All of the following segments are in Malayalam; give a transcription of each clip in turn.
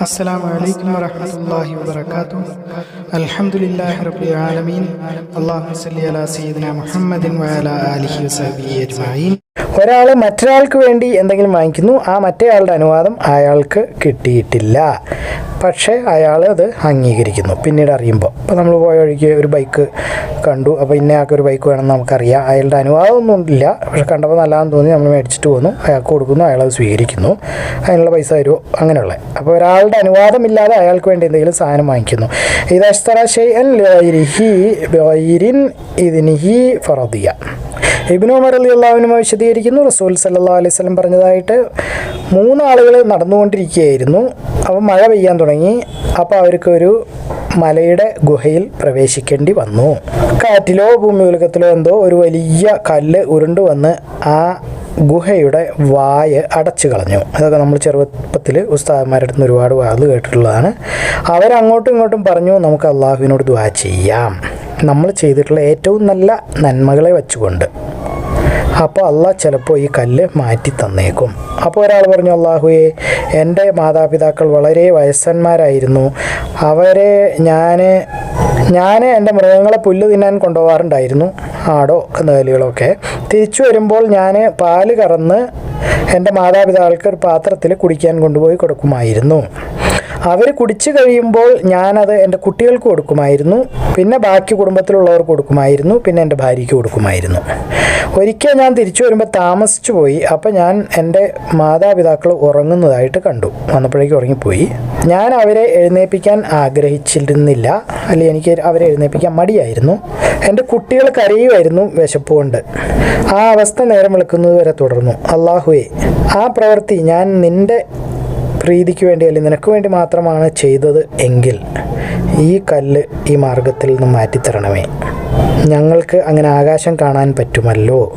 السلام عليكم ورحمة الله وبركاته. الحمد لله رب العالمين. اللهم صل على سيدنا محمد وعلى آله وصحبه أجمعين. ഒരാൾ മറ്റൊരാൾക്ക് വേണ്ടി എന്തെങ്കിലും വാങ്ങിക്കുന്നു ആ മറ്റേ ആളുടെ അനുവാദം അയാൾക്ക് കിട്ടിയിട്ടില്ല. പക്ഷേ അയാൾ അത് അംഗീകരിക്കുന്നു. പിന്നീട് അറിയുമ്പോൾ അപ്പോൾ നമ്മൾ പോയ വഴിക്ക് ഒരു ബൈക്ക് കണ്ടു. അപ്പോൾ ഇന്നയാൾക്ക് ഒരു ബൈക്ക് വേണമെന്ന് നമുക്കറിയാം. അയാളുടെ അനുവാദമൊന്നും ഇല്ല പക്ഷെ കണ്ടപ്പോൾ നല്ലതാണെന്ന് തോന്നി. നമ്മൾ മേടിച്ചിട്ട് പോകുന്നു അയാൾക്ക് കൊടുക്കുന്നു. അയാൾ അത് സ്വീകരിക്കുന്നു. അതിനുള്ള പൈസ തരുമോ? അങ്ങനെയുള്ള. അപ്പോൾ ഒരാളുടെ അനുവാദമില്ലാതെ അയാൾക്ക് വേണ്ടി എന്തെങ്കിലും സാധനം വാങ്ങിക്കുന്നു. ഇതസ്തറ ബൈരിൻ ഇതിനിഹി ഫറദിയ. ഇബിനു ഉമർ അലി അള്ളാഹുവിനുമ വിശദീകരിക്കുന്നു. റസൂൽ സല്ലാ അലൈഹി സ്വലം പറഞ്ഞതായിട്ട് മൂന്നാളുകൾ നടന്നുകൊണ്ടിരിക്കുകയായിരുന്നു. അപ്പോൾ മഴ പെയ്യാൻ തുടങ്ങി. അപ്പോൾ അവർക്ക് ഒരു മലയുടെ ഗുഹയിൽ പ്രവേശിക്കേണ്ടി വന്നു. കാറ്റിലോ ഭൂമികുലുക്കത്തിലോ എന്തോ ഒരു വലിയ കല്ല് ഉരുണ്ടു വന്ന് ആ ഗുഹയുടെ വായ അടച്ചു കളഞ്ഞു. അതൊക്കെ നമ്മൾ ചെറുപ്പത്തിൽ ഉസ്താദന്മാരുടെ അടുത്ത് ഒരുപാട് വാത് കേട്ടിട്ടുള്ളതാണ്. അവരങ്ങോട്ടും ഇങ്ങോട്ടും പറഞ്ഞു നമുക്ക് അള്ളാഹുവിനോട് ദ്വാ ചെയ്യാം. നമ്മൾ ചെയ്തിട്ടുള്ള ഏറ്റവും നല്ല നന്മകളെ വെച്ചുകൊണ്ട്. അപ്പോൾ അള്ളാഹ് ചിലപ്പോൾ ഈ കല്ല് മാറ്റി തന്നേക്കും. അപ്പോൾ ഒരാൾ പറഞ്ഞു അള്ളാഹുയെ എന്റെ മാതാപിതാക്കൾ വളരെ വയസ്സന്മാരായിരുന്നു. അവരെ ഞാൻ ഞാൻ എന്റെ മൃഗങ്ങളെ പുല്ല് തിന്നാൻ കൊണ്ടുപോകാറുണ്ടായിരുന്നു. ആടോ കന്നുകാലികളൊക്കെ. തിരിച്ചു വരുമ്പോൾ ഞാൻ പാൽ കറന്ന് എന്റെ മാതാപിതാക്കൾക്ക് ഒരു പാത്രത്തിൽ കുടിക്കാൻ കൊണ്ടുപോയി കൊടുക്കുമായിരുന്നു. അവർ കുടിച്ചു കഴിയുമ്പോൾ ഞാനത് എന്റെ കുട്ടികൾക്ക് കൊടുക്കുമായിരുന്നു പിന്നെ ബാക്കി കുടുംബത്തിലുള്ളവർക്ക് കൊടുക്കുമായിരുന്നു പിന്നെ എന്റെ ഭാര്യയ്ക്ക് കൊടുക്കുമായിരുന്നു. ഒരിക്കൽ ഞാൻ തിരിച്ചു വരുമ്പോൾ താമസിച്ചു പോയി. അപ്പോൾ ഞാൻ എന്റെ മാതാപിതാക്കൾ ഉറങ്ങുന്നതായിട്ട് കണ്ടു. വന്നപ്പോഴേക്കും ഉറങ്ങിപ്പോയി. ഞാൻ അവരെ എഴുന്നേൽപ്പിക്കാൻ ആഗ്രഹിച്ചിരുന്നില്ല. അല്ലെങ്കിൽ എനിക്ക് അവരെ എഴുന്നേൽപ്പിക്കാൻ മടിയായിരുന്നു. എന്റെ കുട്ടികൾ കരയുമായിരുന്നു വിശപ്പ് കൊണ്ട്. ആ അവസ്ഥ നേരം വിളിക്കുന്നത് വരെ തുടർന്നു. അള്ളാഹുവേ ആ പ്രവൃത്തി ഞാൻ നിന്റെ പ്രീതിക്ക് വേണ്ടി അല്ലെങ്കിൽ നിനക്ക് വേണ്ടി മാത്രമാണ് ചെയ്തത് എങ്കിൽ ഈ കല്ല് ഈ മാർഗത്തിൽ നിന്ന് മാറ്റിത്തരണമേ. ഞങ്ങൾക്ക് അങ്ങനെ ആകാശം കാണാൻ പറ്റുമല്ലോ.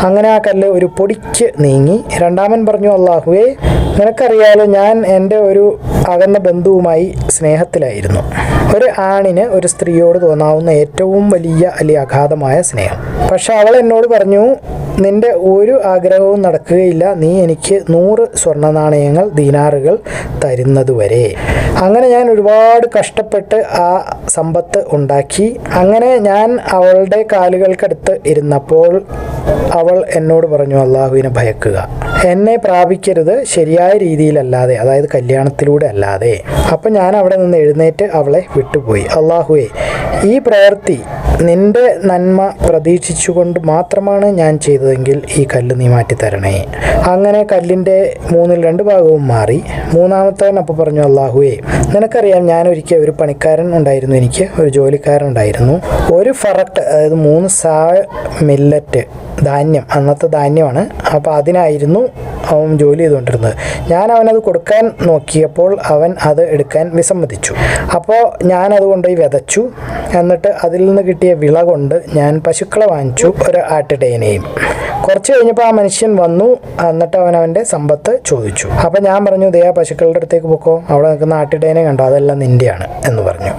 അങ്ങനെ ആ കല്ല് ഒരു പൊടിക്ക് നീങ്ങി രണ്ടാമൻ പറഞ്ഞു അള്ളാഹുവേ നിനക്കറിയാലോ ഞാൻ എന്റെ ഒരു അകന്ന ബന്ധുവുമായി സ്നേഹത്തിലായിരുന്നു. ഒരു ആണിന് ഒരു സ്ത്രീയോട് തോന്നാവുന്ന ഏറ്റവും വലിയ അല്ലെങ്കിൽ അഗാധമായ സ്നേഹം. പക്ഷെ അവൾ എന്നോട് പറഞ്ഞു നിന്റെ ഒരു ആഗ്രഹവും നടക്കുകയില്ല. നീ എനിക്ക് നൂറ് സ്വർണ നാണയങ്ങൾ ദീനാറുകൾ തരുന്നതുവരെ. അങ്ങനെ ഞാൻ ഒരുപാട് കഷ്ടപ്പെട്ട് ആ സമ്പത്ത് ഉണ്ടാക്കി. അങ്ങനെ ഞാൻ അവളുടെ കാലുകൾക്കടുത്ത് ഇരുന്നപ്പോൾ അവൾ എന്നോട് പറഞ്ഞു അള്ളാഹുവിനെ ഭയക്കുക. എന്നെ പ്രാപിക്കരുത് ശരിയായ രീതിയിലല്ലാതെ അതായത് കല്യാണത്തിലൂടെ അല്ലാതെ. അപ്പം ഞാൻ അവിടെ നിന്ന് എഴുന്നേറ്റ് അവളെ വിട്ടുപോയി. അള്ളാഹുവെ ഈ പ്രവൃത്തി നിന്റെ നന്മ പ്രതീക്ഷിച്ചുകൊണ്ട് മാത്രമാണ് ഞാൻ ചെയ്തതെങ്കിൽ ഈ കല്ല് നീ മാറ്റിത്തരണേ. അങ്ങനെ കല്ലിന്റെ മൂന്നിൽ രണ്ട് ഭാഗവും മാറി. മൂന്നാമത്തവൻ അപ്പോൾ പറഞ്ഞു അള്ളാഹുവേ നിനക്കറിയാം ഞാൻ ഒരിക്കൽ ഒരു പണിക്കാരൻ ഉണ്ടായിരുന്നു. എനിക്ക് ഒരു ജോലിക്കാരൻ ഉണ്ടായിരുന്നു. ഒരു ഫറട്ട് അതായത് മൂന്ന് സാ മില്ലറ്റ് ധാന്യം അന്നത്തെ ധാന്യമാണ്. അപ്പോൾ അതിനായിരുന്നു അവൻ ജോലി ചെയ്തുകൊണ്ടിരുന്നത്. ഞാൻ അവനത് കൊടുക്കാൻ നോക്കിയപ്പോൾ അവൻ അത് എടുക്കാൻ വിസമ്മതിച്ചു. അപ്പോൾ ഞാനത് കൊണ്ടുപോയി വിതച്ചു. എന്നിട്ട് അതിൽ നിന്ന് വിള കൊണ്ട് ഞാൻ പശുക്കളെ വാങ്ങിച്ചു ഒരു ആട്ടിടയനെയും കുറച്ച് കഴിഞ്ഞപ്പോൾ ആ മനുഷ്യൻ വന്നു എന്നിട്ട് അവൻ അവന്റെ സമ്പത്ത് ചോദിച്ചു. അപ്പം ഞാൻ പറഞ്ഞു ദേ പശുക്കളുടെ അടുത്തേക്ക് പോക്കോ. അവിടെ നിൽക്കുന്ന ആട്ടിടയനെ കണ്ടോ? അതെല്ലാം നിന്റെയാണ് എന്ന് പറഞ്ഞു.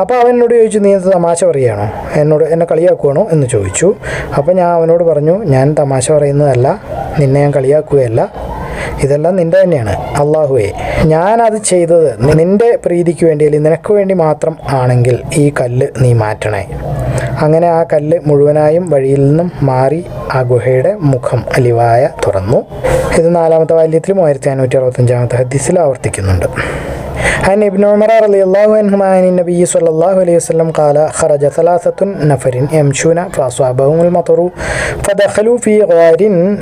അപ്പോൾ അവൻ എന്നോട് ചോദിച്ചു നീ എന്ത് തമാശ പറയുകയാണോ? എന്നോട് എന്നെ കളിയാക്കുവാണോ? എന്ന് ചോദിച്ചു. അപ്പോൾ ഞാൻ അവനോട് പറഞ്ഞു ഞാൻ തമാശ പറയുന്നതല്ല നിന്നെ ഞാൻ കളിയാക്കുകയല്ല ഇതെല്ലാം നിന്റെ തന്നെയാണ്. അള്ളാഹുവേ ഞാനത് ചെയ്തത് നിന്റെ പ്രീതിക്ക് വേണ്ടി അല്ലെങ്കിൽ നിനക്ക് വേണ്ടി മാത്രം ആണെങ്കിൽ ഈ കല്ല് നീ മാറ്റണേ. അങ്ങനെ ആ കല്ല് മുഴുവനായും വഴിയിൽ നിന്നും മാറി ആ ഗുഹയുടെ മുഖം അലിവായ തുറന്നു. ഇത് നാലാമത്തെ വാല്യത്തിലും ആയിരത്തി അഞ്ഞൂറ്റി അറുപത്തഞ്ചാമത്തെ ഹദീസിൽ ആവർത്തിക്കുന്നുണ്ട്. عن ابن عمر رضي الله عنهما عن النبي صلى الله عليه وسلم قال خرج ثلاثة نفر يمشون فأصابهم المطر فدخلوا في غار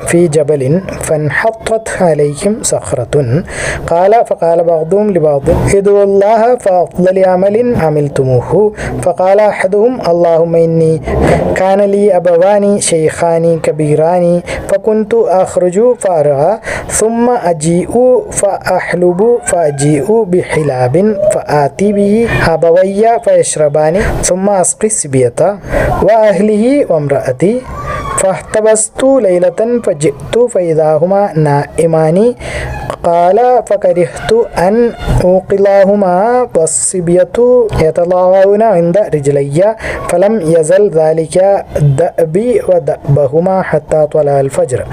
في جبل فانحطت عليهم صخرة قال فقال بعضهم لبعض ادعوا الله فأفضل عمل عملتموه فقال أحدهم اللهم إني كان لي أبوان شيخان كبيران فكنت أخرج فأرعى ثم أجيء فأحلب فأجيء بحلاب فآتي به أبوي فيشربان ثم أسقي السبية وأهله وامرأتي فاحتبست ليلة فجئت فإذا هما نائمان. قال فكرهت أن أوقلاهما والصبية يتلاغون عند رجلي فلم يزل ذلك دأبي ودأبهما حتى طلع الفجر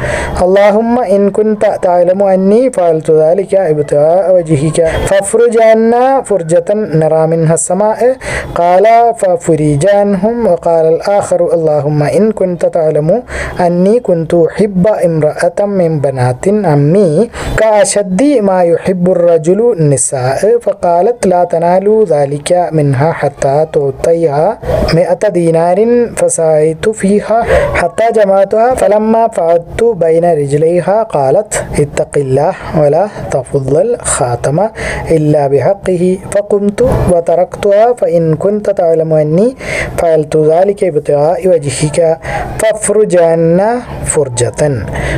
اللهم إن كنت تعلم أني فعلت ذلك ابتغاء وجهك فافرج عنا فرجة نرى منها السماء قال ففرج عنهم وقال الآخر اللهم إن كنت تعلم أني كنت أحب امرأة من بنات عمي كأشد ما يحب الرجل النساء فقالت لا تنالوا ذلك منها حتى تعطيها مئة دينار فسعيت فيها حتى جمعتها فلما فعدت بين رجليها قالت اتق الله ولا تفضل الخاتم إلا بحقه فقمت وتركتها فإن كنت تعلم أني فعلت ذلك ابتغاء وجهك فافرج فرجة.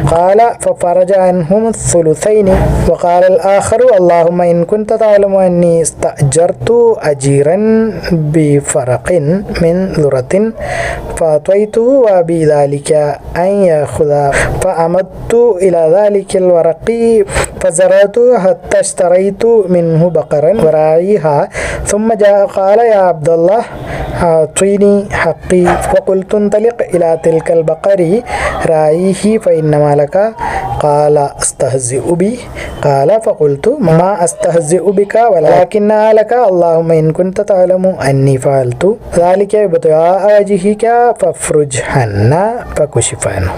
قال ففرج عنهم الثلثين. وقال الآخر اللهم إن كنت تعلم أني استأجرت أجيرا بفرق من ذرة فأعطيته وبذلك أن يأخذ. فأمدت إلى ذلك الورق فزرعت حتى اشتريت منه بقرا وراعيها ثم جاء قال يا عبد الله أعطيني حقي. فقلت انطلق إلى تلك البقر راعيه فإنما لك قال أستهزئ بي. قال فقلت ما أستهزئ بك ولكنها لك اللهم إن كنت تعلم أني فعلت ذلك ابتغاء وجهك فافرج عنا فكشف عنه.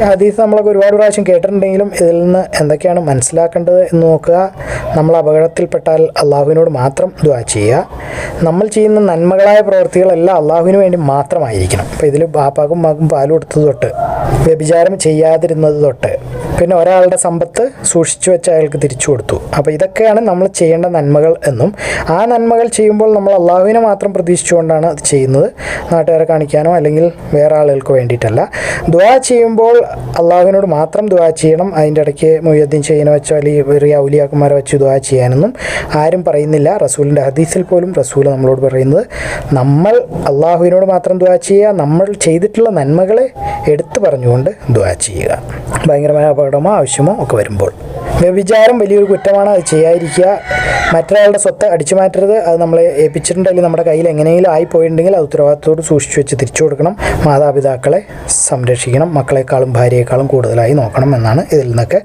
ഹദീസ് നമ്മളൊക്കെ ഒരുപാട് പ്രാവശ്യം കേട്ടിട്ടുണ്ടെങ്കിലും ഇതിൽ നിന്ന് എന്തൊക്കെയാണ് മനസ്സിലാക്കേണ്ടത് എന്ന് നോക്കുക. നമ്മൾ അപകടത്തിൽപ്പെട്ടാൽ അള്ളാഹുവിനോട് മാത്രം ദ്വാ ചെയ്യുക. നമ്മൾ ചെയ്യുന്ന നന്മകളായ പ്രവൃത്തികളെല്ലാം അള്ളാഹുവിന് വേണ്ടി മാത്രമായിരിക്കണം. അപ്പോൾ ഇതിൽ ബാപ്പാക്കും മാക്കും പാൽ കൊടുത്തത് തൊട്ട് വ്യഭിചാരം ചെയ്യാതിരുന്നത് തൊട്ട്. പിന്നെ ഒരാളുടെ സമ്പത്ത് സൂക്ഷിച്ചു വെച്ച് അയാൾക്ക് തിരിച്ചു കൊടുത്തു. അപ്പോൾ ഇതൊക്കെയാണ് നമ്മൾ ചെയ്യേണ്ട നന്മകൾ എന്നും. ആ നന്മകൾ ചെയ്യുമ്പോൾ നമ്മൾ അള്ളാഹുവിനെ മാത്രം പ്രതീക്ഷിച്ചുകൊണ്ടാണ് അത് ചെയ്യുന്നത്. നാട്ടുകാരെ കാണിക്കാനോ അല്ലെങ്കിൽ വേറെ ആളുകൾക്ക് വേണ്ടിയിട്ടല്ല. ദുവാ ചെയ്യുമ്പോൾ അള്ളാഹുവിനോട് മാത്രം ദുവാ ചെയ്യണം. അതിന്റെ ഇടയ്ക്ക് മൊയ്യദ്ദീൻ ചെയ്യുന്ന വെച്ചോ അല്ലെങ്കിൽ ചെറിയ ഔലിയാക്കുമാരെ വെച്ച് ദുവാ ചെയ്യാനൊന്നും ആരും പറയുന്നില്ല. റസൂലിന്റെ ഹദീസിൽ പോലും റസൂൽ നമ്മളോട് പറയുന്നത് നമ്മൾ അള്ളാഹുവിനോട് മാത്രം ദുവാ ചെയ്യുക. നമ്മൾ ചെയ്തിട്ടുള്ള നന്മകളെ എടുത്തു പറഞ്ഞുകൊണ്ട് ദുവാ ചെയ്യുക. ഭയങ്കരമായ അപകടമോ ആവശ്യമോ ഒക്കെ വരുമ്പോൾ. വ്യഭിചാരം വലിയൊരു കുറ്റമാണ്. അത് ചെയ്യാതിരിക്കുക. മറ്റൊരാളുടെ സ്വത്ത് അടിച്ചു മാറ്റരുത്. അത് നമ്മളെ ഏൽപ്പിച്ചിട്ടുണ്ടെങ്കിൽ നമ്മുടെ കയ്യിൽ എങ്ങനെയെങ്കിലും ആയി പോയിട്ടുണ്ടെങ്കിൽ അത് ഉത്തരവാദിത്തോട് സൂക്ഷിച്ചു വെച്ച് തിരിച്ചു കൊടുക്കണം. മാതാപിതാക്കളെ സംരക്ഷിക്കണം. മക്കളെക്കാളും ഭാര്യയെക്കാളും കൂടുതലായി നോക്കണം എന്നാണ് ഇതിൽ നിന്നൊക്കെ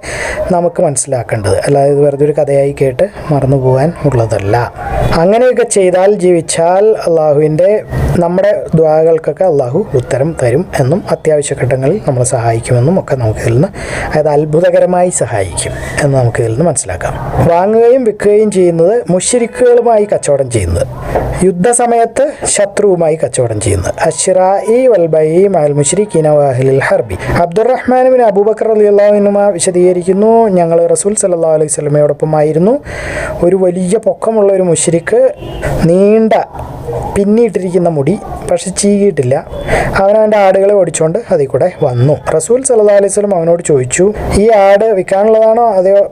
നമുക്ക് മനസ്സിലാക്കേണ്ടത്. അല്ലാതെ ഇത് വെറുതെ ഒരു കഥയായി കേട്ട് മറന്നു പോകാൻ ഉള്ളതല്ല. അങ്ങനെയൊക്കെ ചെയ്താൽ ജീവിച്ചാൽ അള്ളാഹുവിന്റെ നമ്മുടെ ദ്വാകൾക്കൊക്കെ അള്ളാഹു ഉത്തരം തരും എന്നും അത്യാവശ്യ ഘട്ടങ്ങളിൽ നമ്മളെ സഹായിക്കുമെന്നും ഒക്കെ നമുക്ക് ഇതിൽ നിന്ന് അതായത് അത്ഭുതകരമായി സഹായിക്കും എന്ന് നമുക്ക് ഇതിൽ നിന്ന് മനസ്സിലാക്കാം. വാങ്ങുകയും വിൽക്കുകയും ചെയ്യുന്നത് മുഷരിക്കുകളുമായി കച്ചവടം ചെയ്യുന്നത്. യുദ്ധസമയത്ത് ശത്രുവുമായി കച്ചവടം ചെയ്യുന്നത് അഷിറായി വൽബൈ മൽ മുഷരിഖീന വാഹിലിൽ ഹർബി. അബ്ദുറഹ്മാൻ ബിൻ അബൂബക്കർ അലി അള്ളാഹുനുമ വിശദീകരിക്കുന്നു. ഞങ്ങൾ റസൂൽ സല്ലാ അലൈഹി സ്വലമയോടൊപ്പമായിരുന്നു ഒരു വലിയ പൊക്കമുള്ള ഒരു മുഷ്രിഖ് നീണ്ട പിന്നിയിട്ടിരിക്കുന്ന മുടി പക്ഷെ ചീകിയിട്ടില്ല. അവൻ അവന്റെ ആടുകളെ ഓടിച്ചുകൊണ്ട് അതിൽ കൂടെ വന്നു. റസൂൽ സല്ലാ അലൈഹി സ്വലം അവനോട് ചോദിച്ചു ഈ ആട് വിൽക്കാനുള്ളതാണോ? അതെയോ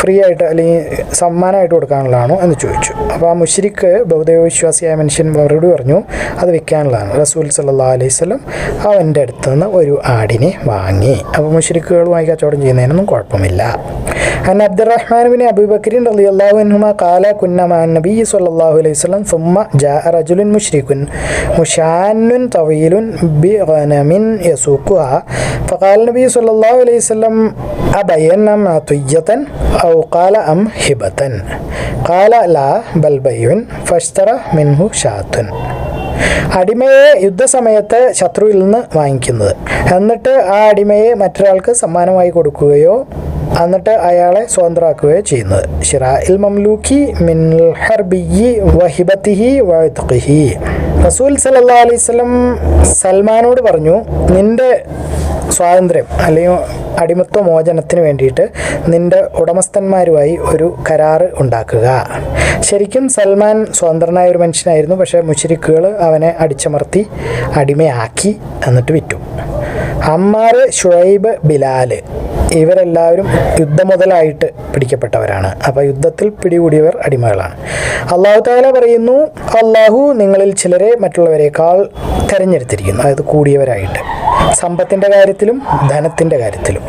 ഫ്രീ ആയിട്ട് അല്ലെങ്കിൽ സമ്മാനമായിട്ട് കൊടുക്കാനുള്ളതാണോ? എന്ന് ചോദിച്ചു. അപ്പോൾ ആ മുഷരിക്ക് ബൗദ്ധ വിശ്വാസിയായ മനുഷ്യൻ മറുപടി പറഞ്ഞു അത് വിൽക്കാനുള്ളതാണ് റസൂൽ സല്ലാ അലൈഹി സ്വലം അവൻ്റെ അടുത്ത് നിന്ന് ഒരു ആടിനെ വാങ്ങി അപ്പോൾ മുഷരിക്കുകളുമായി കച്ചവടം ചെയ്യുന്നതിനൊന്നും കുഴപ്പമില്ല عن عبد الرحمن بن أبي بكر رضي الله عنهما قال كنا مع النبي صلى الله عليه وسلم ثم جاء رجل مشرك مشان طويل بغنم يسوقها فقال النبي صلى الله عليه وسلم أبين أم عطية أو قال أم هبة قال لا അംബൽ ഫഷ്തറ മിൻഹു ഷാത്തുൻ. അടിമയെ യുദ്ധസമയത്ത് ശത്രുവിൽ നിന്ന് വാങ്ങിക്കുന്നത്. എന്നിട്ട് ആ അടിമയെ മറ്റൊരാൾക്ക് സമ്മാനമായി കൊടുക്കുകയോ എന്നിട്ട് അയാളെ സ്വതന്ത്രമാക്കുകയോ ചെയ്യുന്നത്. ഷിറാഇൽ മംലൂഖി മിൻ ഹർബിയി വഹിബത്തിഹി വഴുത്തുഹി റസൂൽ സല്ലാ അലൈവലം സൽമാനോട് പറഞ്ഞു നിന്റെ സ്വാതന്ത്ര്യം അല്ലെങ്കിൽ അടിമത്വ മോചനത്തിന് വേണ്ടിയിട്ട് നിന്റെ ഉടമസ്ഥന്മാരുമായി ഒരു കരാറ് ഉണ്ടാക്കുക. ശരിക്കും സൽമാൻ സ്വതന്ത്രനായ ഒരു മനുഷ്യനായിരുന്നു പക്ഷേ മുഷരിക്കുകൾ അവനെ അടിച്ചമർത്തി അടിമയാക്കി എന്നിട്ട് വിറ്റു. അമ്മാർ ഷുഹൈബ് ബിലാൽ ഇവരെല്ലാവരും യുദ്ധം മുതലായിട്ട് പിടിക്കപ്പെട്ടവരാണ്. അപ്പോൾ യുദ്ധത്തിൽ പിടികൂടിയവർ അടിമകളാണ്. അള്ളാഹു താല പറയുന്നു അള്ളാഹു നിങ്ങളിൽ ചിലരെ മറ്റുള്ളവരെക്കാൾ തിരഞ്ഞെടുത്തിരിക്കുന്നു അതായത് കൂടിയവരായിട്ട്. സമ്പത്തിന്റെ കാര്യത്തിലും ധനത്തിന്റെ കാര്യത്തിലും.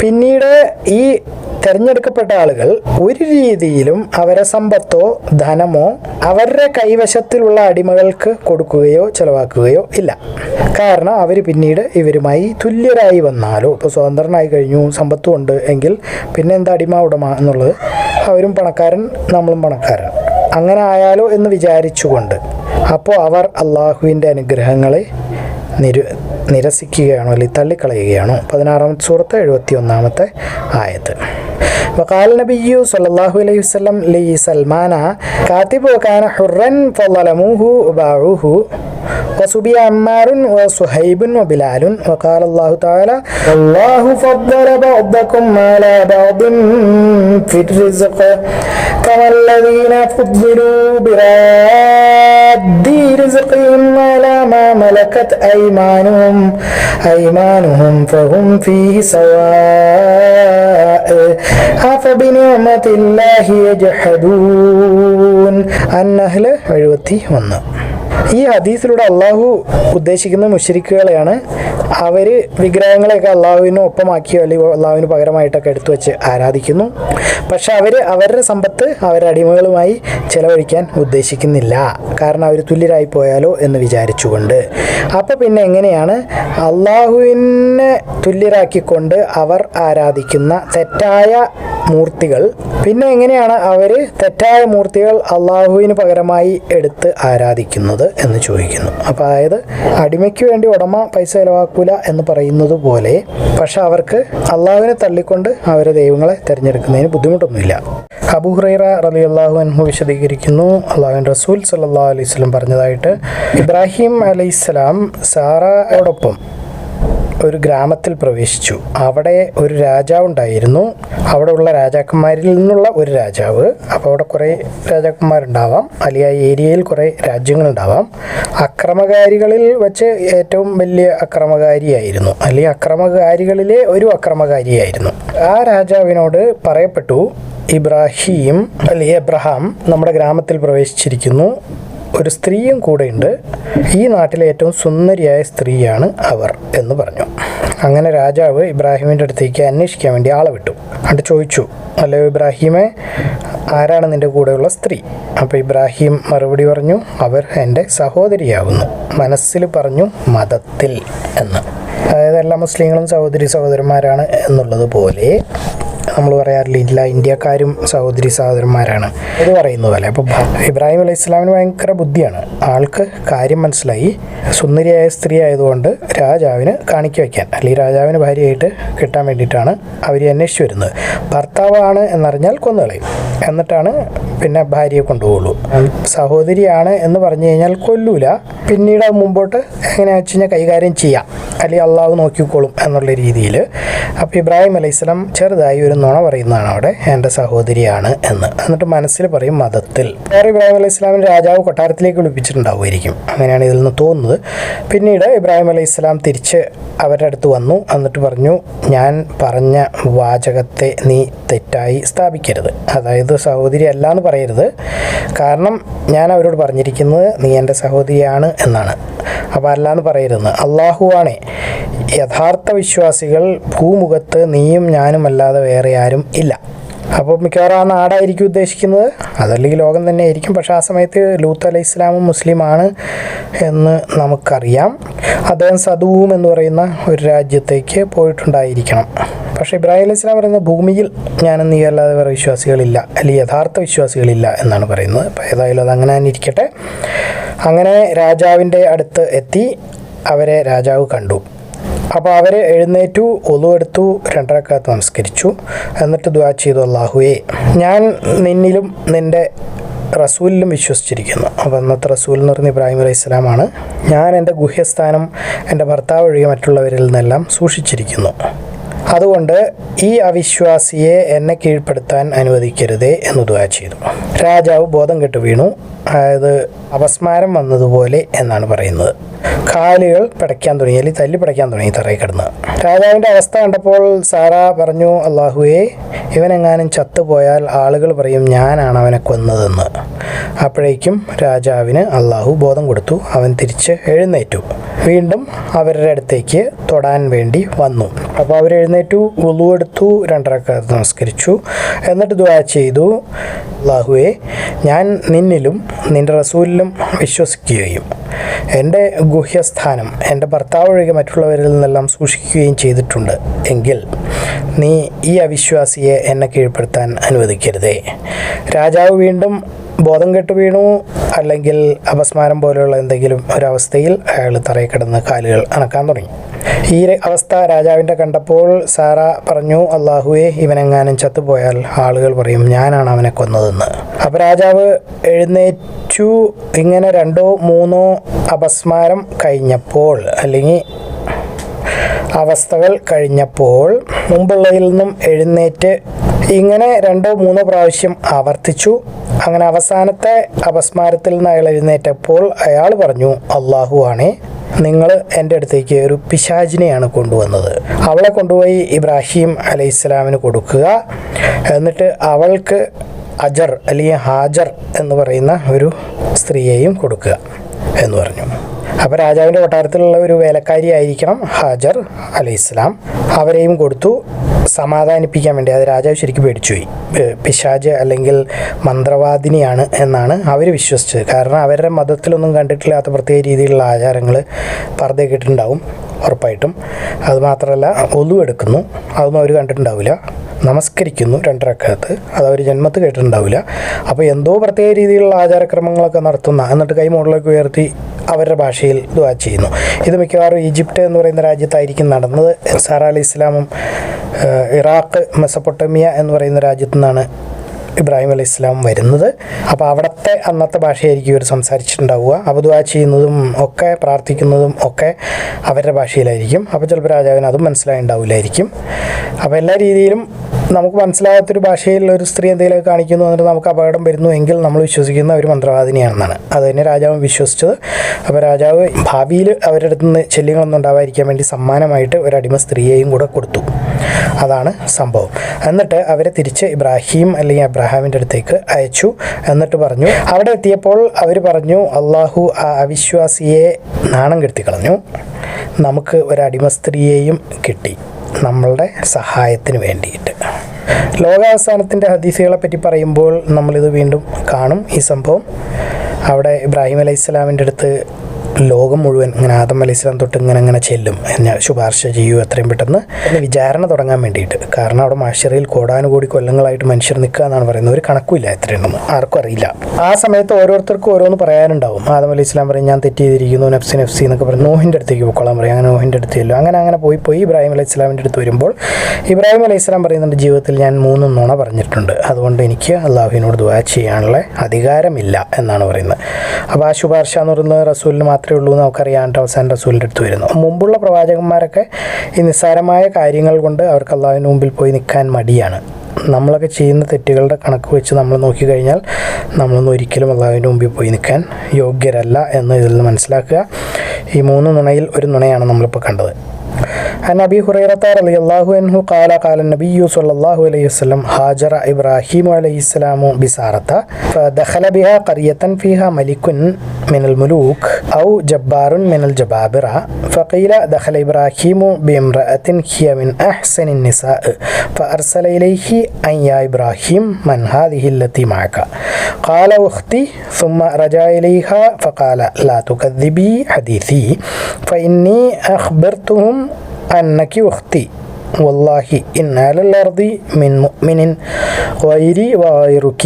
പിന്നീട് ഈ തിരഞ്ഞെടുക്കപ്പെട്ട ആളുകൾ ഒരു രീതിയിലും അവരെ സമ്പത്തോ ധനമോ അവരുടെ കൈവശത്തിലുള്ള അടിമകൾക്ക് കൊടുക്കുകയോ ചെലവാക്കുകയോ ഇല്ല. കാരണം അവർ പിന്നീട് ഇവരുമായി തുല്യരായി വന്നാലോ ഇപ്പോൾ സ്വതന്ത്രനായി കഴിഞ്ഞു സമ്പത്തും ഉണ്ട് എങ്കിൽ പിന്നെ എന്താ അടിമ ഉടമ എന്നുള്ളത്? അവരും പണക്കാരൻ നമ്മളും പണക്കാരൻ. അങ്ങനെ ആയാലോ എന്ന് വിചാരിച്ചുകൊണ്ട്. അപ്പോൾ അവർ അള്ളാഹുവിന്റെ അനുഗ്രഹങ്ങളെ നിരു നിരസിക്കുകയാണോ അല്ലെങ്കിൽ തള്ളിക്കളയുകയാണോ പതിനാറാമത്തെ സൂറത്ത് എഴുപത്തി ഒന്നാമത്തെ ആയത്ത് وقال النبي صلى الله عليه وسلم لسلمان كاتب وكان حرا فظلموه وباعوه وسبي عمار وصهيب وبلال وقال الله تعالى الله فضل بعضكم على بعض في الرزق كما الذين فضلوا براد رزقهم على ما ملكت أيمانهم أيمانهم فهم فيه سواء أفبنعمة الله يجحدون النهل എഴുപത്തി ഒന്ന് ഈ ഹദീസിലൂടെ അള്ളാഹു ഉദ്ദേശിക്കുന്ന മുഷരിക്കുകളെയാണ് അവർ വിഗ്രഹങ്ങളെയൊക്കെ അള്ളാഹുവിന് ഒപ്പമാക്കിയോ അല്ലെങ്കിൽ അള്ളാഹുവിന് പകരമായിട്ടൊക്കെ എടുത്തു വെച്ച് ആരാധിക്കുന്നു. പക്ഷെ അവർ അവരുടെ സമ്പത്ത് അവരുടെ അടിമകളുമായി ചെലവഴിക്കാൻ ഉദ്ദേശിക്കുന്നില്ല. കാരണം അവർ തുല്യരായി പോയാലോ എന്ന് വിചാരിച്ചുകൊണ്ട്. അപ്പോൾ പിന്നെ എങ്ങനെയാണ് അള്ളാഹുവിനെ തുല്യരാക്കിക്കൊണ്ട് അവർ ആരാധിക്കുന്ന തെറ്റായ മൂർത്തികൾ? പിന്നെ എങ്ങനെയാണ് അവർ തെറ്റായ മൂർത്തികൾ അള്ളാഹുവിന് പകരമായി എടുത്ത് ആരാധിക്കുന്നത്? എന്ന് ചോദിക്കുന്നു. അപ്പോൾ അതായത് അടിമയ്ക്ക് വേണ്ടി ഉടമ പൈസ ചിലവാക്കൂല എന്ന് പറയുന്നത് പോലെ പക്ഷെ അവർക്ക് അള്ളാഹുവിനെ തള്ളിക്കൊണ്ട് അവരെ ദൈവങ്ങളെ തിരഞ്ഞെടുക്കുന്നതിന് ബുദ്ധിമുട്ടൊന്നുമില്ല. അബുഹുറൈറ റലി അള്ളാഹു അൻഹു വിശദീകരിക്കുന്നു. അള്ളാഹുൻ റസൂൽ സല്ലാ അലൈഹി സ്വലം പറഞ്ഞതായിട്ട് ഇബ്രാഹിം അലൈഹിസ്സലാം സാറയോടൊപ്പം ഒരു ഗ്രാമത്തിൽ പ്രവേശിച്ചു. അവിടെ ഒരു രാജാവ് ഉണ്ടായിരുന്നു. അവിടെ ഉള്ള രാജാക്കന്മാരിൽ നിന്നുള്ള ഒരു രാജാവ്. അപ്പോൾ അവിടെ കുറേ രാജാക്കന്മാരുണ്ടാവാം. അല്ലെങ്കിൽ ആ ഏരിയയിൽ കുറേ രാജ്യങ്ങളുണ്ടാവാം. അക്രമകാരികളിൽ വെച്ച് ഏറ്റവും വലിയ അക്രമകാരിയായിരുന്നു. അല്ലെങ്കിൽ അക്രമകാരികളിലെ ഒരു അക്രമകാരിയായിരുന്നു. ആ രാജാവിനോട് പറയപ്പെട്ടു ഇബ്രാഹിം അല്ലെങ്കിൽ എബ്രഹാം നമ്മുടെ ഗ്രാമത്തിൽ പ്രവേശിച്ചിരിക്കുന്നു. ഒരു സ്ത്രീയും കൂടെ ഉണ്ട് ഈ നാട്ടിലെ ഏറ്റവും സുന്ദരിയായ സ്ത്രീയാണ് അവർ എന്ന് പറഞ്ഞു. അങ്ങനെ രാജാവ് ഇബ്രാഹിമിന്റെ അടുത്തേക്ക് അന്വേഷിക്കാൻ വേണ്ടി ആളെ വിട്ടു. എന്നിട്ട് ചോദിച്ചു അല്ലയോ ഇബ്രാഹിമെ ആരാണ് നിന്റെ കൂടെയുള്ള സ്ത്രീ? അപ്പോൾ ഇബ്രാഹിം മറുപടി പറഞ്ഞു അവർ എന്റെ സഹോദരിയാവുന്നു. മനസ്സിൽ പറഞ്ഞു മതത്തിൽ എന്ന്. അതായത് എല്ലാ മുസ്ലിങ്ങളും സഹോദരി സഹോദരന്മാരാണ് എന്നുള്ളത് പോലെ നമ്മൾ പറയാറില്ല ഇല്ല ഇന്ത്യക്കാരും സഹോദരി സഹോദരന്മാരാണ് ഇത് പറയുന്ന പോലെ. അപ്പോൾ ഇബ്രാഹിം അലൈഹി ഇസ്ലാമിന് ഭയങ്കര ബുദ്ധിയാണ്. ആൾക്ക് കാര്യം മനസ്സിലായി. സുന്ദരിയായ സ്ത്രീ ആയതുകൊണ്ട് രാജാവിന് കാണിക്കു വയ്ക്കാൻ അല്ലെങ്കിൽ രാജാവിന് ഭാര്യയായിട്ട് കിട്ടാൻ വേണ്ടിയിട്ടാണ് അവർ അന്വേഷിച്ചു വരുന്നത്. ഭർത്താവാണ് എന്നറിഞ്ഞാൽ കൊന്നുകളയും. എന്നിട്ടാണ് പിന്നെ ഭാര്യയെ കൊണ്ടുപോകുള്ളൂ സഹോദരിയാണ് എന്ന് പറഞ്ഞു കഴിഞ്ഞാൽ കൊല്ലൂല. പിന്നീട് അത് മുമ്പോട്ട് എങ്ങനെ വെച്ച് കഴിഞ്ഞാൽ കൈകാര്യം ചെയ്യാം. അല്ലെങ്കിൽ അള്ളാഹു നോക്കിക്കോളും എന്നുള്ള രീതിയിൽ. അപ്പോൾ ഇബ്രാഹിം അലൈഹിസ്ലാം ചെറുതായി ഒരു നുണ പറയുന്നതാണ് അവിടെ എന്റെ സഹോദരിയാണ് എന്ന്. എന്നിട്ട് മനസ്സിൽ പറയും മതത്തിൽ. വേറെ ഇബ്രാഹിം അലൈഹി രാജാവ് കൊട്ടാരത്തിലേക്ക് വിളിപ്പിച്ചിട്ടുണ്ടാവുമായിരിക്കും. അങ്ങനെയാണ് ഇതിൽ നിന്ന് തോന്നുന്നത്. പിന്നീട് ഇബ്രാഹിം അലൈഹി സ്വലാം തിരിച്ച് അവരുടെ അടുത്ത് വന്നു. എന്നിട്ട് പറഞ്ഞു ഞാൻ പറഞ്ഞ വാചകത്തെ നീ തെറ്റായി സ്ഥാപിക്കരുത്. അതായത് സഹോദരി അല്ല എന്ന് പറയരുത്. കാരണം ഞാൻ അവരോട് പറഞ്ഞിരിക്കുന്നത് നീ എന്റെ സഹോദരിയാണ് എന്നാണ്. അപ്പോൾ അല്ലാന്ന് പറയരുത്. അള്ളാഹുവാണേ യഥാർത്ഥ വിശ്വാസികൾ ഭൂമുഖത്ത് നീയും ഞാനും അല്ലാതെ വേറെ ആരും ഇല്ല. അപ്പോൾ മിക്കവാറും ആ നാടായിരിക്കും ഉദ്ദേശിക്കുന്നത്. അതല്ലെങ്കിൽ ലോകം തന്നെ ആയിരിക്കും. പക്ഷേ ആ സമയത്ത് ലൂത്ത് അലൈഹി ഇസ്ലാമും മുസ്ലിമാണ് എന്ന് നമുക്കറിയാം. അദ്ദേഹം സദൂവും എന്ന് പറയുന്ന ഒരു രാജ്യത്തേക്ക് പോയിട്ടുണ്ടായിരിക്കണം. പക്ഷേ ഇബ്രാഹിം അലൈഹി ഇസ്ലാം പറയുന്ന ഭൂമിയിൽ ഞാനെന്ന് നീ അല്ലാതെ വേറെ വിശ്വാസികളില്ല. അല്ലെങ്കിൽ യഥാർത്ഥ വിശ്വാസികളില്ല എന്നാണ് പറയുന്നത്. അപ്പോൾ ഏതായാലും അത് അങ്ങനെ തന്നെ ഇരിക്കട്ടെ. അങ്ങനെ രാജാവിന്റെ അടുത്ത് എത്തി. അവരെ രാജാവ് കണ്ടു. അപ്പോൾ അവർ എഴുന്നേറ്റു ഒതുവെടുത്തു രണ്ടരക്കാത്ത് നമസ്കരിച്ചു. എന്നിട്ട് ദ്വാ ചെയ്തു അള്ളാഹുവേ ഞാൻ നിന്നിലും നിന്റെ റസൂലിലും വിശ്വസിച്ചിരിക്കുന്നു. അപ്പോൾ അന്നത്തെ റസൂൽ എന്ന് പറയുന്നത് ഇബ്രാഹിം അലൈഹി സ്വലാമാണ് ഞാൻ എന്റെ ഗുഹ്യസ്ഥാനം എന്റെ ഭർത്താവ് ഒഴികെ മറ്റുള്ളവരിൽ നിന്നെല്ലാം സൂക്ഷിച്ചിരിക്കുന്നു. അതുകൊണ്ട് ഈ അവിശ്വാസിയെ എന്നെ കീഴ്പ്പെടുത്താൻ അനുവദിക്കരുതേ എന്ന് ദുആ ചെയ്തു. രാജാവ് ബോധം കെട്ട് വീണു. അതായത് അപസ്മാരം വന്നതുപോലെ എന്നാണ് പറയുന്നത്. കാലുകൾ പിടയ്ക്കാൻ തുടങ്ങി അല്ലെങ്കിൽ തല്ലി പിടയ്ക്കാൻ തുടങ്ങി തറയിൽ കിടന്ന്. രാജാവിന്റെ അവസ്ഥ കണ്ടപ്പോൾ സാറ പറഞ്ഞു അള്ളാഹുവേ ഇവനെങ്ങാനും ചത്തുപോയാൽ ആളുകൾ പറയും ഞാനാണ് അവനെ കൊന്നതെന്ന്. അപ്പോഴേക്കും രാജാവിന് അള്ളാഹു ബോധം കൊടുത്തു. അവൻ തിരിച്ച് എഴുന്നേറ്റു. വീണ്ടും അവരുടെ അടുത്തേക്ക് തൊടാൻ വേണ്ടി വന്നു. അപ്പോൾ അവർ എഴുന്നേറ്റു ഉളു രണ്ടരക്കാലത്ത് നമസ്കരിച്ചു. എന്നിട്ട് ദുആ ചെയ്തു. അള്ളാഹുവെ ഞാൻ നിന്നിലും നിന്റെ റസൂലിലും വിശ്വസിക്കുകയും എന്റെ ഗുഹ്യസ്ഥാനം എന്റെ ഭർത്താവ് ഒഴികെ മറ്റുള്ളവരിൽ നിന്നെല്ലാം സൂക്ഷിക്കുകയും ചെയ്തിട്ടുണ്ട്. എങ്കിൽ നീ ഈ അവിശ്വാസിയെ എന്നെ കീഴ്പ്പെടുത്താൻ അനുവദിക്കരുതേ. രാജാവ് വീണ്ടും ബോധം കെട്ട് വീണു. അല്ലെങ്കിൽ അപസ്മാരം പോലെയുള്ള എന്തെങ്കിലും ഒരവസ്ഥയിൽ അയാൾ തറയിൽ കിടന്ന് കാലുകൾ അണക്കാൻ തുടങ്ങി. ഈ അവസ്ഥ രാജാവിന്റെ കണ്ടപ്പോൾ സാറ പറഞ്ഞു അള്ളാഹുവെ ഇവനെങ്ങാനും ചത്തുപോയാൽ ആളുകൾ പറയും ഞാനാണ് അവനെ കൊന്നതെന്ന്. അപ്പോൾ രാജാവ് എഴുന്നേറ്റു. ഇങ്ങനെ രണ്ടോ മൂന്നോ അപസ്മാരം കഴിഞ്ഞപ്പോൾ അല്ലെങ്കിൽ അവസ്ഥകൾ കഴിഞ്ഞപ്പോൾ മുമ്പുള്ളതിൽ നിന്നും എഴുന്നേറ്റ് ഇങ്ങനെ രണ്ടോ മൂന്നോ പ്രാവശ്യം ആവർത്തിച്ചു. അങ്ങനെ അവസാനത്തെ അപസ്മാരത്തിൽ നിന്ന് അയാൾ എഴുന്നേറ്റപ്പോൾ അയാൾ പറഞ്ഞു അള്ളാഹു ആണേ നിങ്ങൾ എന്റെ അടുത്തേക്ക് ഒരു പിശാചിനെയാണ് കൊണ്ടുവന്നത്. അവളെ കൊണ്ടുപോയി ഇബ്രാഹിം അലൈഹി ഇസ്ലാമിന് കൊടുക്കുക. എന്നിട്ട് അവൾക്ക് അജർ അല്ലെങ്കിൽ ഹാജർ എന്ന് പറയുന്ന ഒരു സ്ത്രീയെയും കൊടുക്കുക എന്ന് പറഞ്ഞു. അപ്പോൾ രാജാവിന്റെ കൊട്ടാരത്തിലുള്ള ഒരു വേലക്കാരി ആയിരിക്കണം ഹാജർ അലൈഹി ഇസ്ലാം അവരെയും കൊടുത്തു സമാധാനിപ്പിക്കാൻ വേണ്ടി. അത് രാജാവ് ശരിക്കും പേടിച്ചുപോയി. പിശാജ് അല്ലെങ്കിൽ മന്ത്രവാദിനിയാണ് എന്നാണ് അവർ വിശ്വസിച്ചത്. കാരണം അവരുടെ മതത്തിലൊന്നും കണ്ടിട്ടില്ലാത്ത പ്രത്യേക രീതിയിലുള്ള ആചാരങ്ങൾ പറഞ്ഞു കേട്ടിട്ടുണ്ടാവും ഉറപ്പായിട്ടും. അതുമാത്രമല്ല എടുക്കുന്നു. അതൊന്നും അവർ കണ്ടിട്ടുണ്ടാവില്ല. നമസ്കരിക്കുന്നു രണ്ടരക്കകത്ത്. അത് അവർ ജന്മത്ത് കേട്ടിട്ടുണ്ടാവില്ല. അപ്പോൾ എന്തോ പ്രത്യേക രീതിയിലുള്ള ആചാരക്രമങ്ങളൊക്കെ നടത്തുന്ന എന്നിട്ട് കൈ മുകളിലേക്ക് ഉയർത്തി അവരുടെ ഭാഷയിൽ ദുആ ചെയ്യുന്നു. ഇത് മിക്കവാറും ഈജിപ്റ്റ് എന്ന് പറയുന്ന രാജ്യത്തായിരിക്കും നടന്നത്. സാറ അലി ഇസ്ലാമും ഇറാഖ് മെസപ്പൊട്ടമിയ എന്ന് പറയുന്ന രാജ്യത്തു നിന്നാണ് ഇബ്രാഹിം അലൈഹി ഇസ്ലാം വരുന്നത്. അപ്പോൾ അവിടുത്തെ അന്നത്തെ ഭാഷയായിരിക്കും ഇവർ സംസാരിച്ചിട്ടുണ്ടാവുക. അബുദ്വാ ചെയ്യുന്നതും ഒക്കെ പ്രാർത്ഥിക്കുന്നതും ഒക്കെ അവരുടെ ഭാഷയിലായിരിക്കും. അപ്പോൾ ചിലപ്പോൾ രാജാവിന് അതും മനസ്സിലായിണ്ടാവില്ലായിരിക്കും അപ്പോൾ എല്ലാ രീതിയിലും നമുക്ക് മനസ്സിലാകാത്തൊരു ഭാഷയിൽ ഒരു സ്ത്രീ എന്തെങ്കിലുമൊക്കെ കാണിക്കുന്നു എന്നിട്ട് നമുക്ക് അപകടം വരുന്നു എങ്കിൽ നമ്മൾ വിശ്വസിക്കുന്ന ഒരു മന്ത്രവാദിനിയാണെന്നാണ്. അത് തന്നെ രാജാവ് വിശ്വസിച്ചത്. അപ്പോൾ രാജാവ് ഭാവിയിൽ അവരുടെ അടുത്ത് നിന്ന് ശല്യങ്ങളൊന്നും ഉണ്ടാവാതിരിക്കാൻ വേണ്ടി സമ്മാനമായിട്ട് ഒരു അടിമ സ്ത്രീയെയും കൂടെ കൊടുത്തു. അതാണ് സംഭവം. എന്നിട്ട് അവരെ തിരിച്ച് ഇബ്രാഹിം അല്ലെങ്കിൽ അബ്രാഹാമിന്റെ അടുത്തേക്ക് അയച്ചു. എന്നിട്ട് പറഞ്ഞു അവിടെ എത്തിയപ്പോൾ അവർ പറഞ്ഞു അള്ളാഹു ആ അവിശ്വാസിയെ നാണം കെടുത്തി കളഞ്ഞു. നമുക്ക് ഒരടിമ സ്ത്രീയെയും കിട്ടി. നമ്മളുടെ സഹായത്തിന് വേണ്ടിയിട്ട്. ലോകാവസാനത്തിന്റെ ഹദീസുകളെ പറ്റി പറയുമ്പോൾ നമ്മളിത് വീണ്ടും കാണും. ഈ സംഭവം അവിടെ ഇബ്രാഹിം അലൈഹി സ്വലാമിന്റെ അടുത്ത് ലോകം മുഴുവൻ ഇങ്ങനെ ആദം അലിസ്ലാം തൊട്ട് ഇങ്ങനെ ഇങ്ങനെ ചെല്ലും ഞാൻ ശുപാർശ ചെയ്യൂ എത്രയും പെട്ടെന്ന്. അതിന് വിചാരണ തുടങ്ങാൻ വേണ്ടിയിട്ട്. കാരണം അവിടെ മാഷറിയിൽ കോടാനുകൂടി കൊല്ലങ്ങളായിട്ട് മനുഷ്യർ നിൽക്കുക എന്നാണ് പറയുന്നത്. ഒരു കണക്കുമില്ല എത്രയുണ്ടെന്ന് ആർക്കും അറിയില്ല. ആ സമയത്ത് ഓരോരുത്തർക്കും ഓരോന്ന് പറയാനുണ്ടാവും. ആദം അലി ഇസ്ലാം പറയും ഞാൻ തെറ്റ് ചെയ്തിരിക്കുന്നു നഫ്സി നഫ്സി എന്നൊക്കെ പറയും. നോഹിന്റെ അടുത്തേക്ക് പോയിക്കോളാൻ പറയും. അങ്ങനെ നോഹിന്റെ അടുത്ത് ചെല്ലും. അങ്ങനെ അങ്ങനെ പോയി പോയി ഇബ്രാഹിം അലൈഹി ഇസ്ലാമിന്റെ അടുത്ത് വരുമ്പോൾ ഇബ്രാഹിം അലൈഹി ഇസ്ലാം പറയുന്നുണ്ട് ജീവിതത്തിൽ ഞാൻ മൂന്ന് നുണ പറഞ്ഞിട്ടുണ്ട്. അതുകൊണ്ട് എനിക്ക് അള്ളാഹുവിനോട് ദുവാ ചെയ്യാനുള്ള അധികാരമില്ല എന്നാണ് പറയുന്നത്. അപ്പോൾ ആ ശുപാർശ എന്ന് പറയുന്നത് റസൂലിന് മാത്രമേ ഉള്ളൂ എന്ന് നമുക്കറിയാം. അവസാനം റസൂലിന്റെ അടുത്ത് വരുന്നു. മുമ്പുള്ള പ്രവാചകന്മാരൊക്കെ ഈ നിസ്സാരമായ കാര്യങ്ങൾ കൊണ്ട് അവർക്ക് അള്ളാഹുവിന് മുമ്പിൽ പോയി നിൽക്കാൻ മടിയാണ്. നമ്മളൊക്കെ ചെയ്യുന്ന തെറ്റുകളുടെ കണക്ക് വെച്ച് നമ്മൾ നോക്കിക്കഴിഞ്ഞാൽ നമ്മളൊന്നും ഒരിക്കലും അള്ളാഹുവിന്റെ മുമ്പിൽ പോയി നിൽക്കാൻ യോഗ്യരല്ല എന്ന് ഇതിൽ നിന്ന് മനസ്സിലാക്കുക. ഈ മൂന്ന് നുണയിൽ ഒരു നുണയാണ് നമ്മളിപ്പോൾ കണ്ടത്. عن أبي هريرة رضي الله عنه قال قال النبي صلى الله عليه وسلم هاجر إبراهيم عليه السلام بسارة فدخل بها قرية فيها ملك من الملوك أو جبار من الجبابرة فقيل دخل إبراهيم بامرأة هي من أحسن النساء فأرسل إليه أن يا إبراهيم من هذه التي معك؟ قال أختي. ثم رجع إليها فقال لا تكذبي حديثي فإني أخبرتهم أنك أختي والله إن على الأرض من مؤمن غيري وغيرك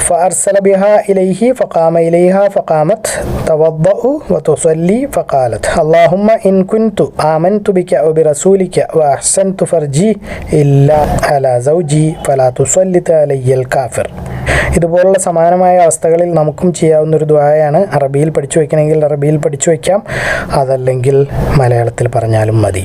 فأرسل بها إليه فقام إليها فقامت توضأ وتصلي فقالت اللهم إن كنت آمنت بك وبرسولك وأحسنت فرجي إلا على زوجي فلا تسلط علي الكافر ഇതുപോലുള്ള സമാനമായ അവസ്ഥകളിൽ നമുക്കും ചെയ്യാവുന്ന ഒരു ദ്വായാണ് അറബിയിൽ പഠിച്ചു വയ്ക്കണമെങ്കിൽ അറബിയിൽ പഠിച്ചു വയ്ക്കാം അതല്ലെങ്കിൽ മലയാളത്തിൽ പറഞ്ഞാലും മതി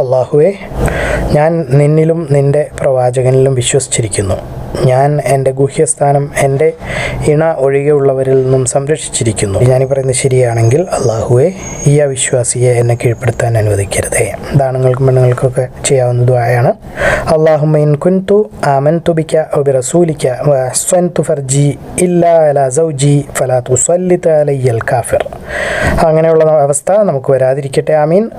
അള്ളാഹുവെ ഞാൻ നിന്നിലും നിന്റെ പ്രവാചകനിലും വിശ്വസിച്ചിരിക്കുന്നു. ഞാൻ എന്റെ ഗുഹ്യസ്ഥാനം എന്റെ ഇണ ഒഴികെയുള്ളവരിൽ നിന്നും സംരക്ഷിച്ചിരിക്കുന്നു. ഞാൻ പറയുന്നത് ശരിയാണെങ്കിൽ അള്ളാഹുവെ ഈ അവിശ്വാസിയെ എന്നെ കീഴ്പ്പെടുത്താൻ അനുവദിക്കരുതേ. ദാനങ്ങൾക്കും പെണ്ണുങ്ങൾക്കൊക്കെ ചെയ്യാവുന്ന ദ്വായാണ് അള്ളാഹുമൈൻ കുൻതു ആമൻ തുബിക്ക ഒബി റസൂലിക്ക വസ്വൻ തുഫർജി ഇല്ലാ അല സൗജി ഫലാ തുസല്ലിത്ത അലയ്യൽ കാഫിർ. അങ്ങനെയുള്ള അവസ്ഥ നമുക്ക് വരാതിരിക്കട്ടെ. ആമീൻ.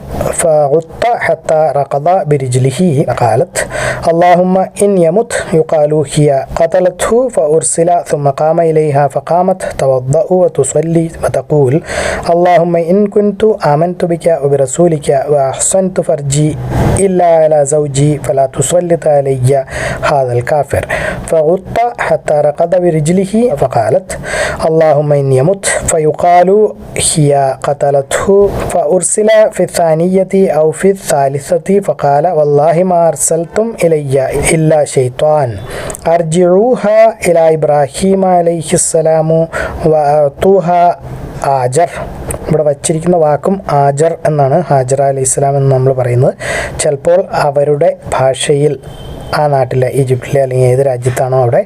حتى ركض برجله قالت اللهم إن يمت يقال هي قتلته فأرسل ثم قام إليها فقامت توضأ وتصلي وتقول اللهم إن كنت آمنت بك وبرسولك وأحسنت فرجي إلا على زوجي فلا تسلط علي. هذا الكافر. فغط حتى ركض برجله فقالت اللهم إن يمت فيقال هي قتلته فأرسل في الثانية أو في الثالثة فقال والله ما أرسلتم إلي إلا شيطان أرجعوها إلى إبراهيم عليه السلام وأعطوها ആജർ ഇവിടെ വച്ചിരിക്കുന്ന വാക്കും ആജർ എന്നാണ് ഹാജർ അലി ഇസ്ലാം എന്ന് നമ്മൾ പറയുന്നത് ചിലപ്പോൾ അവരുടെ ഭാഷയിൽ ആ നാട്ടിലെ ഈജിപ്തിലെ അല്ലെങ്കിൽ ഏത് രാജ്യത്താണോ അവിടെ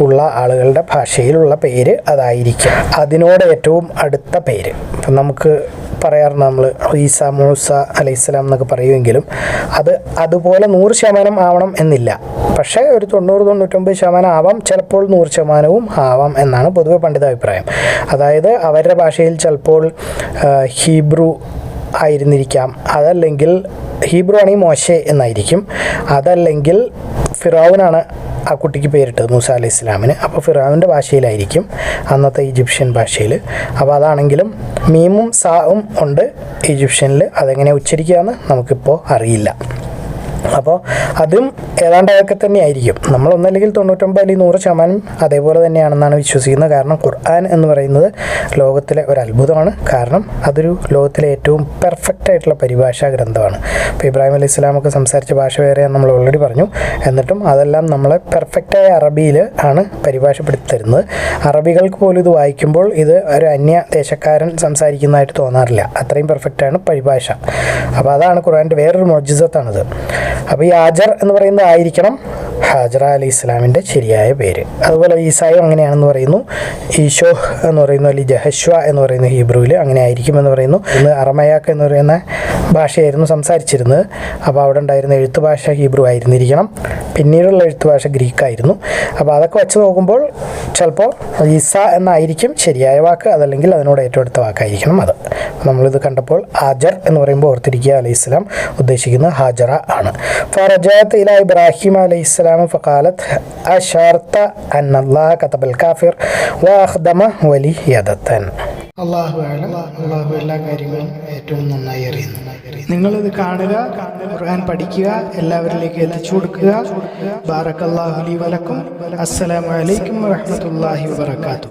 ഉള്ള ആളുകളുടെ ഭാഷയിലുള്ള പേര് അതായിരിക്കും അതിനോട് ഏറ്റവും അടുത്ത പേര് ഇപ്പം നമുക്ക് പറയാറുണ്ട് നമ്മൾ ഈസ മൂസ അലൈഹിസ്സലാം എന്നൊക്കെ പറയുമെങ്കിലും അത് അതുപോലെ നൂറ് ശതമാനം ആവണം എന്നില്ല. പക്ഷേ ഒരു തൊണ്ണൂറ് തൊണ്ണൂറ്റൊമ്പത് ശതമാനം ആവാം ചിലപ്പോൾ നൂറ് ശതമാനവും ആവാം എന്നാണ് പൊതുവെ പണ്ഡിത അഭിപ്രായം അതായത് അവരുടെ ഭാഷയിൽ ചിലപ്പോൾ ഹീബ്രു ആയിരുന്നിരിക്കാം. അതല്ലെങ്കിൽ ഹീബ്രു ആണെങ്കിൽ മോശെ എന്നായിരിക്കും. അതല്ലെങ്കിൽ ഫിറാവുനാണ് ആ കുട്ടിക്ക് പേരിട്ടത് മൂസ അലി ഇസ്ലാമിന്. അപ്പോൾ ഫിറാവിന്റെ ഭാഷയിലായിരിക്കും അന്നത്തെ ഈജിപ്ഷ്യൻ ഭാഷയിൽ അപ്പോൾ അതാണെങ്കിലും മീമും സാവും ഉണ്ട് ഈജിപ്ഷ്യനിൽ അതെങ്ങനെ ഉച്ചരിക്കുകയെന്ന് നമുക്കിപ്പോൾ അറിയില്ല. അപ്പോൾ അതും ഏതാണ്ട് അതൊക്കെ തന്നെ ആയിരിക്കും നമ്മളൊന്നല്ലെങ്കിൽ തൊണ്ണൂറ്റൊമ്പത് അല്ലെങ്കിൽ നൂറ് ശതമാനം അതേപോലെ തന്നെയാണെന്നാണ് വിശ്വസിക്കുന്നത്. കാരണം ഖുർആൻ എന്ന് പറയുന്നത് ലോകത്തിലെ ഒരു അത്ഭുതമാണ്. കാരണം അതൊരു ലോകത്തിലെ ഏറ്റവും പെർഫെക്റ്റ് ആയിട്ടുള്ള പരിഭാഷാ ഗ്രന്ഥമാണ്. ഇപ്പോൾ ഇബ്രാഹിം അലൈഹി ഇസ്ലാമൊക്കെ സംസാരിച്ച ഭാഷ വേറെ നമ്മൾ ഓൾറെഡി പറഞ്ഞു. എന്നിട്ടും അതെല്ലാം നമ്മളെ പെർഫെക്റ്റായ അറബിയിൽ ആണ് പരിഭാഷപ്പെടുത്തി തരുന്നത്. അറബികൾക്ക് പോലും ഇത് വായിക്കുമ്പോൾ ഇത് ഒരു അന്യ ദേശക്കാരൻ സംസാരിക്കുന്നതായിട്ട് തോന്നാറില്ല. അത്രയും പെർഫെക്റ്റാണ് പരിഭാഷ. അപ്പോൾ അതാണ് ഖുർആന്റെ വേറൊരു മൊജിസത്താണിത് അപ്പോൾ ഈ ഹാജർ എന്ന് പറയുന്നത് ആയിരിക്കണം. ഹാജറ അലി ഇസ്ലാമിന്റെ ശരിയായ പേര്. അതുപോലെ ഈസായും അങ്ങനെയാണെന്ന് പറയുന്നു. ഈശോ എന്ന് പറയുന്നു അല്ലെങ്കിൽ ജഹശ്വ എന്ന് പറയുന്നു ഹീബ്രുവിൽ അങ്ങനെ ആയിരിക്കും എന്ന് പറയുന്നു. ഇന്ന് അറമയാക്ക് എന്ന് പറയുന്ന ഭാഷയായിരുന്നു സംസാരിച്ചിരുന്നത്. അപ്പോൾ അവിടെ ഉണ്ടായിരുന്ന എഴുത്ത് ഭാഷ ഹീബ്രു ആയിരുന്നിരിക്കണം. പിന്നീടുള്ള എഴുത്ത് ഭാഷ ഗ്രീക്കായിരുന്നു അപ്പോൾ അതൊക്കെ വെച്ച് നോക്കുമ്പോൾ ചിലപ്പോൾ ഈസ എന്നായിരിക്കും ശരിയായ വാക്ക് അതല്ലെങ്കിൽ അതിനോട് ഏറ്റവും അടുത്ത വാക്കായിരിക്കണം അത്. നമ്മളിത് കണ്ടപ്പോൾ ഹാജർ എന്ന് പറയുമ്പോൾ ഓർത്തിരിക്കുക അലൈഹി ഇസ്ലാം ഉദ്ദേശിക്കുന്നത് ഹാജറ ആണ്. ഫറജാത്ത് ഇല ഇബ്രാഹിം അലൈഹി സ്വലാം ഫഖാലത്ത് അഷാർത്ത അന്നല്ലാഹ കതബൽ കാഫിർ വാഹ്ദമ വലി യദത്തൻ അള്ളാഹു അള്ളാഹു എല്ലാ കാര്യങ്ങളും ഏറ്റവും നന്നായി അറിയുന്നു. നിങ്ങളിത് കാണുക ഖുർആൻ പഠിക്കുക എല്ലാവരിലേക്ക് എത്തിച്ചു കൊടുക്കുക. ബാറക്കല്ലാഹു അലി വലക്കും. അസ്സലാമലൈക്കും അലൈക്കും വറഹ്മത്തുള്ളാഹി വബറകാതുഹു.